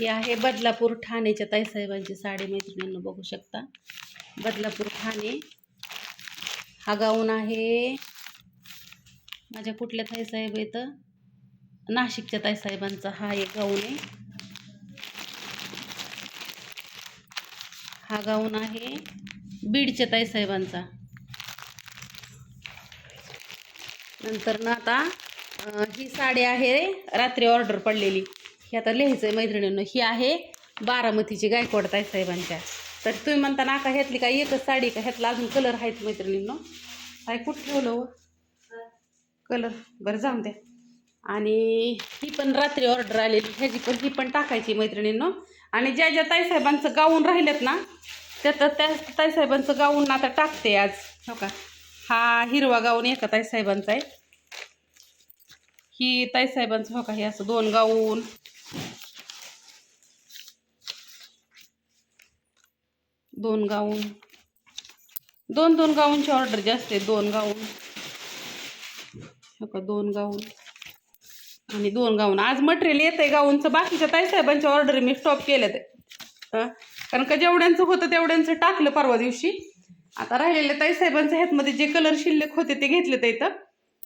ही आहे बदलापूर ठाणेच्या ताईसाहेबांची साडी मैत्रिणींना बघू शकता. बदलापूर ठाणे. हा गाऊन आहे माझ्या कुठल्या ताईसाहेब येतं नाशिकच्या ताईसाहेबांचा हा एक गाऊन आहे. हा गाऊन आहे बीडच्या ताईसाहेबांचा नंतर ना आता ही साडी आहे रात्री ऑर्डर पडलेली. ही आता लिहायचं आहे मैत्रिणींनो. ही आहे बारामतीची गायकवाड ताईसाहेबांच्या तर तुम्ही म्हणता ना का ह्यातली काय एकच साडी का? ह्यातला अजून कलर आहेत मैत्रिणींनो. काय कुठं ठेवलं हो? कलर बरं जाऊन द्या. आणि ही पण रात्री ऑर्डर आलेली. ह्याची पण ही पण टाकायची मैत्रिणींनो. आणि ज्या ज्या ताईसाहेबांचं गाऊन राहिलेत ना त्या त्या त्या ताईसाहेबांचं गाऊन आता टाकते आज. हो का? हा हिरवा गाऊन एका ताईसाहेबांचा आहे. ही ताईसाहेबांचं हो का? हे असं दोन गाऊन. दोन गाऊन. दोन दोन गाऊनची ऑर्डर जास्त आहे दोन गाऊन. का दोन गाऊन. आणि दोन गाऊन. आज मटेरियल येत आहे गाऊनचं बाकीच्या ताईसाहेबांच्या ऑर्डर मी स्टॉप केल्यात. कारण का जेवढ्यांचं होतं तेवढ्यांचं टाकलं परवा दिवशी. आता राहिलेल्या ताईसाहेबांचं ह्यातमध्ये जे कलर शिल्लक होते ते घेतले ते इथं.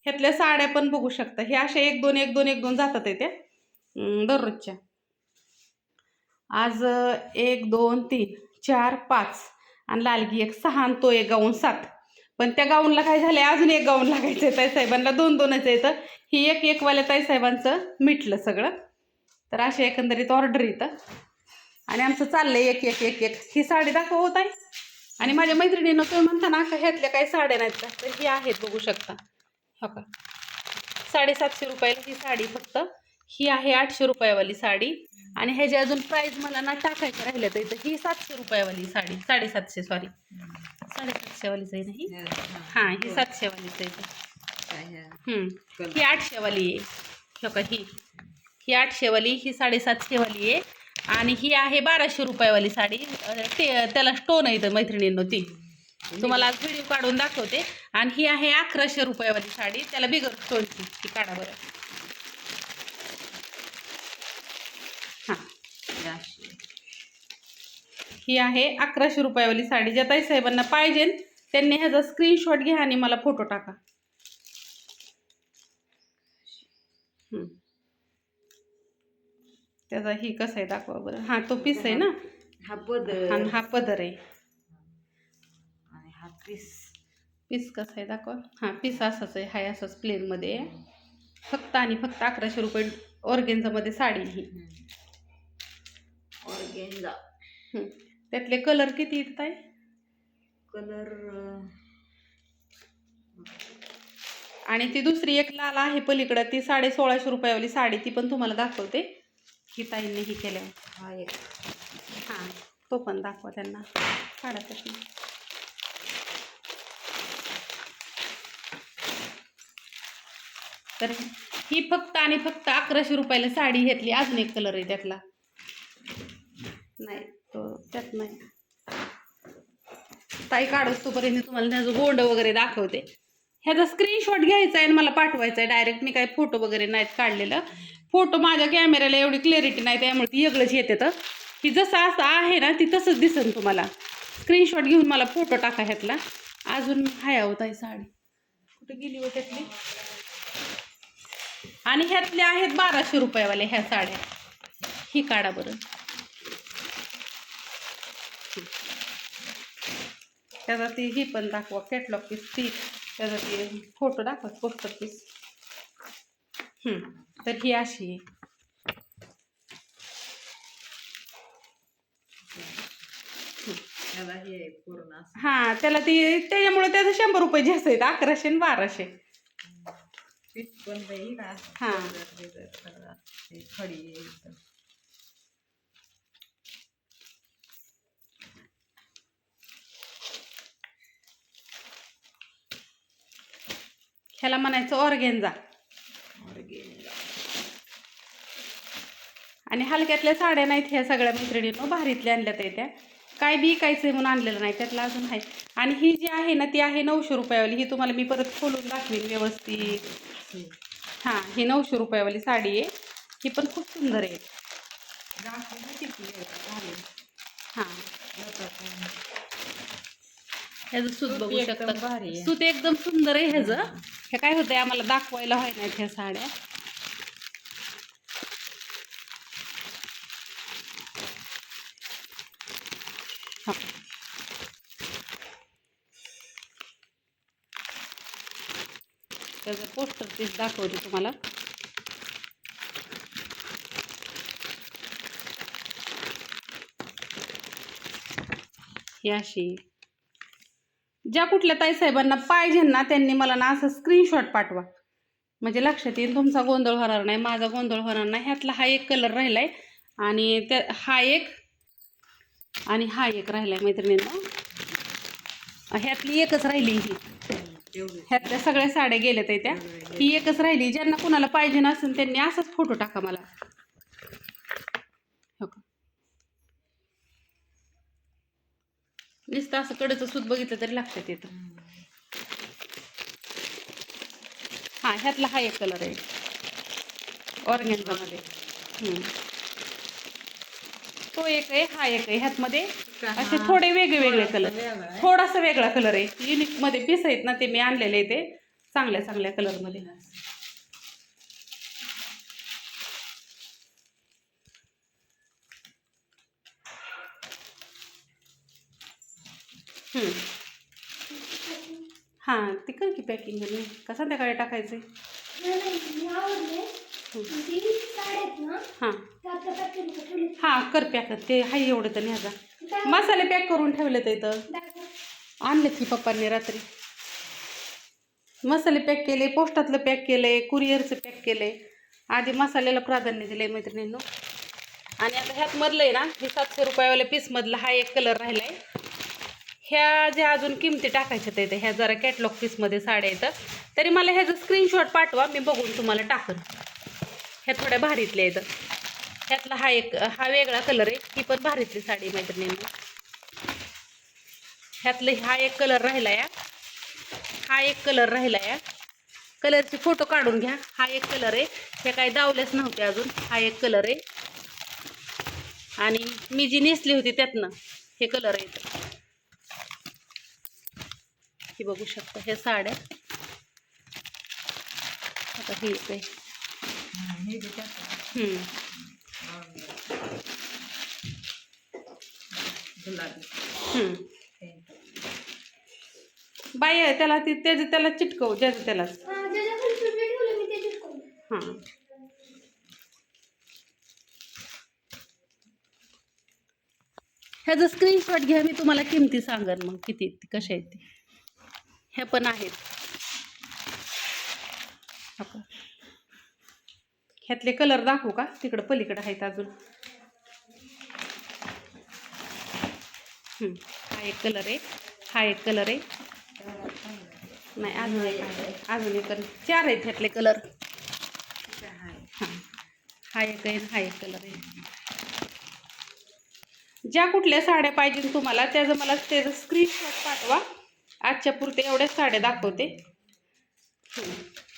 ह्यातल्या साड्या पण बघू शकता. हे अशा एक दोन एक दोन एक दोन जातात आहे त्या दररोजच्या. आज एक दोन तीन. चार पाच. आणि लालगी एक सहा आणि तो एक गाऊन सात. पण त्या गाऊनला काय झालं अजून एक गाऊन लागायचं आहे ताईसाहेबांना. दोन दोनच येतं ही एक एकवाल्या ताईसाहेबांचं मिटलं सगळं. तर असे एकंदरीत ऑर्डर येतं आणि आमचं चाललंय एक एक एक एक. ही साडी दाखव होत आहे आणि माझ्या मैत्रिणीनं तुम्ही म्हणता ना का ह्यातल्या काही साड्या नाहीत का? तर ही आहेत बघू शकता. हो का? साडेसातशे रुपयाला ही साडी फक्त. ही आहे आठशे रुपयावाली साडी. आणि ह्याची अजून प्राईस मला ना टाकायचं राहिलं तर इथं ही सातशे रुपयावाली साडी साडेसातशे सॉरी साडेसातशेवालीच आहे ना ही? हां. ही सातशेवालीच आहे. ही? आठशेवाली आहे. हो का ही. ही आठशेवाली ही साडेसातशेवाली आहे. आणि ही आहे बाराशे रुपयावाली साडी. ते त्याला स्टोन आहे इथं मैत्रिणींनो ती. तुम्हाला आज व्हिडिओ काढून दाखवते. आणि ही आहे अकराशे रुपयावाली साडी. त्याला बिगर स्टोनची ती काढा बरं हां ही आहे अकराशे रुपयावाली साडी. ज्या ताई साहेबांना पाहिजे त्यांनी ह्याचा स्क्रीनशॉट घ्या आणि मला फोटो टाका. त्याचा ही कसं आहे दाखवा बरं. हां तो पीस आहे ना? हा पदर. आणि हा पदर आहे. आणि हा पीस पीस कसं आहे दाखवा. हां पीस असाच आहे. हाय असंच प्लेनमध्ये फक्त आणि फक्त अकराशे रुपये ऑर्गेन्झामध्ये साडी ही. ऑर्गेन्झा. हम्म. त्यातले कलर किती येत आहे कलर आणि ती दुसरी एक लाल आहे पलीकडं. ती साडे सोळाशे रुपयावाली साडी ती पण तुम्हाला दाखवते. ही ताईंनी ही केल्यावर. हा एक. हां तो पण दाखवा त्यांना. त्यातून. तर ही फक्त आणि फक्त अकराशे रुपयाला साडी घेतली. अजून एक कलर आहे त्यातला. नाही. तो त्यात नाही. ताई काढत तोपर्यंत तुम्हाला त्याचं गोंड वगैरे दाखवते. ह्याचा स्क्रीनशॉट घ्यायचा आहे आणि मला पाठवायचा आहे. डायरेक्ट मी काही फोटो वगैरे नाहीत काढलेलं. फोटो माझ्या कॅमेऱ्याला एवढी क्लॅरिटी नाही त्यामुळे ती वेगळंच येते तर. ती जसं असं आहे ना ती तसंच दिसेल तुम्हाला. स्क्रीनशॉट घेऊन मला फोटो टाका ह्यातला. अजून हाय होत आहे साडी. कुठे गेली हो त्यातली? आणि ह्यातल्या आहेत बाराशे रुपयावाल्या ह्या साड्या. ही काढा बरं. त्याचा ती ही पण दाखवा कॅटलॉग पीस ती. त्याचा ते फोटो दाखवा पोस्टर पीस तर ही अशी हे हां त्याला ती त्याच्यामुळे त्याचं शंभर रुपये जास्त आहेत अकराशे आणि बाराशे. हा. पदर बिदर सगळं ते खडी आहे एकदम. ह्याला म्हणायचं ऑर्गेन्झा. ऑर्गेन्झा. आणि हलक्यातल्या साड्या नाहीत ह्या सगळ्या मैत्रिणींनो भारीतल्या आणल्यात त्या. काय बी कायचं म्हणून आणलेलं नाही त्यातलं अजून आहे. आणि ही जी आहे ना ती आहे नऊशे रुपयावाली. ही तुम्हाला मी परत खोलून दाखवीन व्यवस्थित. हां ही नऊशे रुपयावाली साडी आहे. ही पण खूप सुंदर आहे. हां. ह्याचं सूत बघू शकता. भारी. सूत एकदम सुंदर आहे ह्याचं. हे काय होतंय आम्हाला दाखवायला होय नाहीत ह्या साड्या. त्याचं पोस्टर पीस दाखवते तुम्हाला. ही अशी ज्या कुठल्या ताईसाहेबांना पाहिजे ना त्यांनी मला ना असं स्क्रीनशॉट पाठवा. म्हणजे लक्षात येईल तुमचा गोंधळ होणार नाही माझा गोंधळ होणार नाही. ह्यातला हा एक कलर राहिला आहे आणि त्या हा एक आणि हा एक राहिला आहे मैत्रिणींना. ह्यातली एकच राहिली ही. ह्यातल्या सगळ्या साड्या गेल्यात आहे त्या. ही एकच राहिली. ज्यांना कुणाला पाहिजे नसेल त्यांनी असाच फोटो टाका मला हो का नुसतं असं कडचं सूत बघितलं तरी लक्षात येतं हां ह्यातला हा एक कलर आहे. ऑर्गेन्झामध्ये. तो एक आहे हा एक आहे. ह्यातमध्ये असे थोडे वेगळे वेगळे कलर. थोडासा वेगळा कलर आहे. युनिकमध्ये पीस आहेत ना ते मी आणलेले ते. चांगल्या चांगल्या कलरमध्ये हां ते कर की पॅकिंग का संध्याकाळी टाकायचं हां. हां कर पॅक ते हाय एवढं तर न्याचा मसाले पॅक करून ठेवले तर. इथं आणलेत की पप्पांनी रात्री. मसाले पॅक केले पोस्टातलं पॅक केले कुरिअरचं पॅक केले. आधी मसाल्याला प्राधान्य दिले मैत्रिणींनो. आणि आता ह्यात मधलं आहे ना हे सातशे रुपयावाल्या पीसमधला हा एक कलर राहिला आहे ह्या ज्या अजून किमती टाकायच्या आहेत ह्या जरा कॅटलॉग पीसमध्ये साड्या येतं तरी मला ह्याचं स्क्रीनशॉट पाठवा मी बघून तुम्हाला टाकन. ह्या थोड्या भारीतल्या आहेत. ह्यातला हा एक हा वेगळा कलर आहे ही पण भारीतली साडी आहे ह्यातलं हा एक कलर राहिला या. हा एक कलर राहिला या. कलरचे फोटो काढून घ्या. हा एक कलर आहे. हे काही दावलेच नव्हते अजून. हा एक कलर आहे. आणि मी जी नेसली होती त्यातनं हे कलर आहेत ही बघू शकता हे साड्या आता ही एक आहे हं, हे बी टाका. हम्म. गुलाबी हम्म. ते. बाई आहे, त्याला ती त्याचं त्याला चिटकव ज्याचं त्यालाच हां ह्याचं स्क्रीनशॉट घ्या मी तुम्हाला किमती सांगेन मग किती कशा आहेत ते ह्या पण आहेत. ह्यातले कलर दाखवू का? तिकडं पलीकडं आहेत अजून. हा एक कलर आहे. हा एक कलर आहे. नाही अजून एक आहे. अजून एक चार आहेत ह्यातले कलर हां. हा एक आहे हा एक कलर आहे. ज्या कुठल्या साड्या पाहिजे तुम्हाला त्याचं मला त्याचं स्क्रीनशॉट पाठवा. आजच्या पुरते एवढ्याच साड्या दाखवते.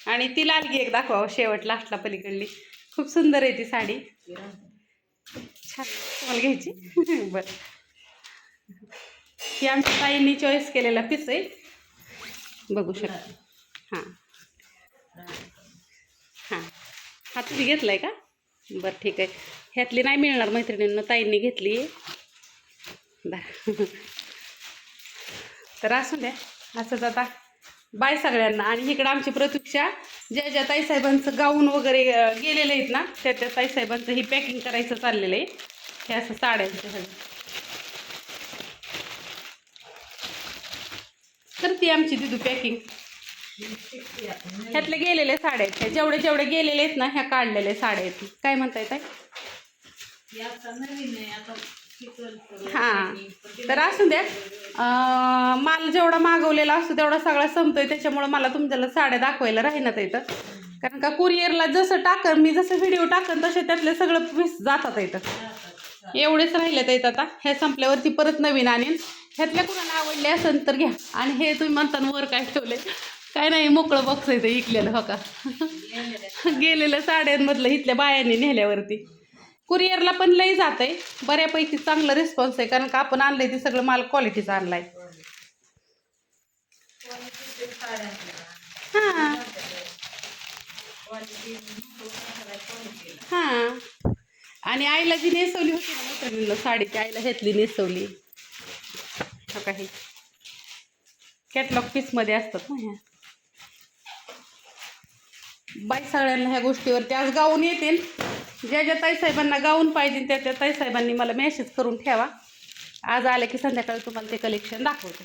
आणि ती लालगी एक दाखवा हो, शेवट लास्टला पलीकडली. खूप सुंदर आहे ती साडी. छान तुम्हाला घ्यायची? बरं. ही आमच्या ताईंनी चॉईस केलेला पीस आहे. बघू शकता. हां. हां. हा तुम्ही घेतला आहे का? बरं ठीक आहे. ह्यातली नाही मिळणार मैत्रिणींना ताईंनी घेतली तर असू द्या. असंच आता. बाय सगळ्यांना. आणि इकडं आमची प्रतीक्षा ज्या ज्या ताईसाहेबांचं गाऊन वगैरे गेलेले आहेत ना त्या त्या ताईसाहेबांचं ही पॅकिंग करायचं चाललेलं आहे. हे असं साड्यांचं सगळं करते आमची दिदू पॅकिंग ह्यातले गेलेले साड्या आहेत. ह्या जेवढे जेवढे गेलेले आहेत ना ह्या काढलेल्या साड्या आहेत. काय म्हणताय ताई? हां. तर असू द्या माल जेवढा मागवलेला असतो तेवढा सगळा संपतोय. त्याच्यामुळं मला तुमच्याला साड्या दाखवायला राहीनात येतं कारण का कुरिअरला जसं टाकन मी जसं व्हिडिओ टाकन तसे त्यातले सगळं पीस जातात येतं एवढेच राहिले आहेत आता. हे संपल्यावरती परत नवीन आणीन. ह्यातल्या कुणाला आवडले असेल तर घ्या. आणि हे तुम्ही म्हणताना वर काय ठेवले काय नाही मोकळं बॉक्स आहे इकलेलं हो का? गेलेल्या साड्यांमधलं इथल्या बायांनी नेल्यावरती. कुरिअरला पण लई जात आहे बऱ्यापैकी चांगला रिस्पॉन्स आहे कारण का आपण आणलंय ते सगळं माल क्वालिटीचा आणलाय. हां. हां. आणि आईला जी नेसवली होती ना मैत्रिणीला साडी ती आईला घेतली नेसवली. काही कॅटलॉग पीसमध्ये असतात ना ह्या. बाई सगळ्यांना ह्या गोष्टीवरती आज गाऊन येतील. ज्या ज्या ताईसाहेबांना गाऊन पाहिजे त्या त्या ताईसाहेबांनी मला मेसेज करून ठेवा. आज आले की संध्याकाळी तुम्हाला ते कलेक्शन दाखवते.